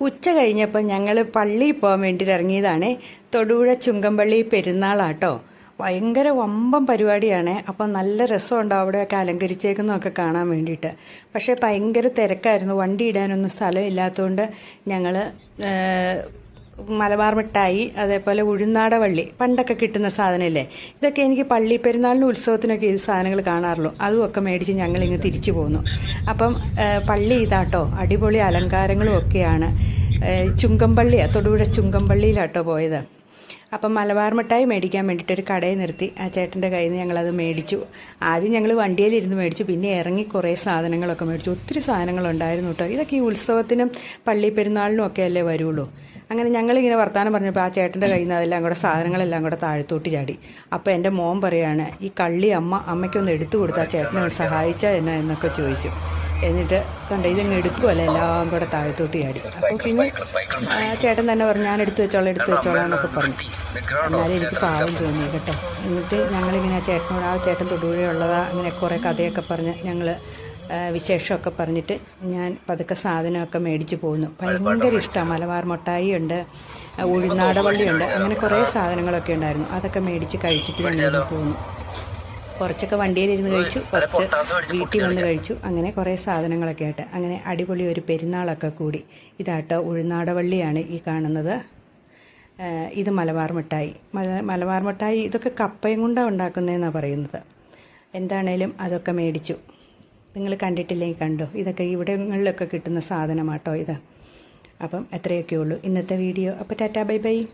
ഉച്ച കഴിഞ്ഞപ്പോൾ ഞങ്ങൾ പള്ളിയിൽ പോകാൻ വേണ്ടിയിട്ട് ഇറങ്ങിയതാണ്. തൊടുപുഴ ചുങ്കമ്പള്ളി പെരുന്നാളാട്ടോ. ഭയങ്കര വമ്പം പരിപാടിയാണ്. അപ്പോൾ നല്ല രസമുണ്ട് അവിടെയൊക്കെ അലങ്കരിച്ചേക്കുന്നതൊക്കെ കാണാൻ വേണ്ടിയിട്ട്. പക്ഷേ ഭയങ്കര തിരക്കായിരുന്നു. വണ്ടി ഇടാനൊന്നും സ്ഥലമില്ലാത്തതുകൊണ്ട് ഞങ്ങൾ മലബാർ മിഠായി അതേപോലെ ഉഴുന്നാട വള്ളി പണ്ടൊക്കെ കിട്ടുന്ന സാധനമല്ലേ? ഇതൊക്കെ എനിക്ക് പള്ളി പെരുന്നാളിന് ഉത്സവത്തിനൊക്കെ ഈ സാധനങ്ങൾ കാണാറുള്ളൂ. അതുമൊക്കെ മേടിച്ച് ഞങ്ങൾ ഇങ്ങ് തിരിച്ചു പോന്നു. അപ്പം പള്ളി ഇതാട്ടോ അടിപൊളി അലങ്കാരങ്ങളും ഒക്കെയാണ്. ചുങ്കമ്പള്ളി തൊടുപുഴ ചുങ്കമ്പള്ളിയിലാട്ടോ പോയത്. അപ്പം മലബാർ മിഠായി മേടിക്കാൻ വേണ്ടിയിട്ട് ഒരു കടയിൽ നിർത്തി. ആ ചേട്ടന്റെ കയ്യിൽ നിന്ന് ഞങ്ങളത് മേടിച്ചു. ആദ്യം ഞങ്ങൾ വണ്ടിയിലിരുന്ന് മേടിച്ചു. പിന്നെ ഇറങ്ങി കുറേ സാധനങ്ങളൊക്കെ മേടിച്ചു. ഒത്തിരി സാധനങ്ങളുണ്ടായിരുന്നു കേട്ടോ. ഇതൊക്കെ ഈ ഉത്സവത്തിനും പള്ളി പെരുന്നാളിനും ഒക്കെ അല്ലേ വരുള്ളൂ. അങ്ങനെ ഞങ്ങളിങ്ങനെ വർത്തമാനം പറഞ്ഞപ്പോൾ ആ ചേട്ടന്റെ കയ്യിൽ നിന്ന് അതെല്ലാം കൂടെ സാധനങ്ങളെല്ലാം കൂടെ താഴത്തോട്ട് ചാടി. അപ്പോൾ എന്റെ മോൻ പറയാണ് ഈ കള്ളി അമ്മ അമ്മയ്ക്കൊന്ന് എടുത്തു കൊടുത്താൽ ചേട്ടനെ സഹായിച്ചാൽ എന്നാ എന്നൊക്കെ ചോദിച്ചു. എന്നിട്ട് കണ്ട ഇതങ്ങ് എടുക്കുമല്ല എല്ലാം കൂടെ താഴത്തോട്ട് ചാടി. അപ്പോൾ പിന്നെ ആ ചേട്ടൻ തന്നെ പറഞ്ഞു ഞാൻ എടുത്തു വെച്ചോളാം എടുത്തു വെച്ചോളാം എന്നൊക്കെ പറഞ്ഞു. എന്നാലും എനിക്ക് പാവം തോന്നി കേട്ടോ. എന്നിട്ട് ഞങ്ങളിങ്ങനെ ആ ചേട്ടനോട് ആ ചേട്ടൻ തൊടുപുഴയുള്ളതാ അങ്ങനെ കുറേ കഥയൊക്കെ പറഞ്ഞ് ഞങ്ങൾ വിശേഷമൊക്കെ പറഞ്ഞിട്ട് ഞാൻ പതുക്കെ സാധനമൊക്കെ മേടിച്ച് പോകുന്നു ഭയങ്കര ഇഷ്ടമാണ് മലബാർ മുട്ടായി ഉണ്ട് ഉഴുന്നാടവള്ളിയുണ്ട് അങ്ങനെ കുറേ സാധനങ്ങളൊക്കെ ഉണ്ടായിരുന്നു. അതൊക്കെ മേടിച്ച് കഴിച്ചിട്ട് ഞാൻ പോകുന്നു കുറച്ചൊക്കെ വണ്ടിയിലിരുന്ന് കഴിച്ചു കുറച്ച് വീട്ടിൽ വന്ന് കഴിച്ചു അങ്ങനെ കുറേ സാധനങ്ങളൊക്കെ ആയിട്ട്. അങ്ങനെ അടിപൊളി ഒരു പെരുന്നാളൊക്കെ കൂടി. ഇതാട്ടോ ഉഴുന്നാടവള്ളിയാണ് ഈ കാണുന്നത്. ഇത് മലബാർ മിഠായി മല മലബാർ മിഠായി ഇതൊക്കെ കപ്പയും കൊണ്ടാണ് ഉണ്ടാക്കുന്നതെന്നാണ് പറയുന്നത്. എന്താണേലും അതൊക്കെ മേടിച്ചു. നിങ്ങൾ കണ്ടിട്ടില്ലെങ്കിൽ കണ്ടോ? ഇതൊക്കെ ഇവിടങ്ങളിലൊക്കെ കിട്ടുന്ന സാധനമാട്ടോ ഇത്. അപ്പം എത്രയൊക്കെ ഉള്ളൂ ഇന്നത്തെ വീഡിയോ. അപ്പോൾ ടാറ്റാ ബൈ ബൈ.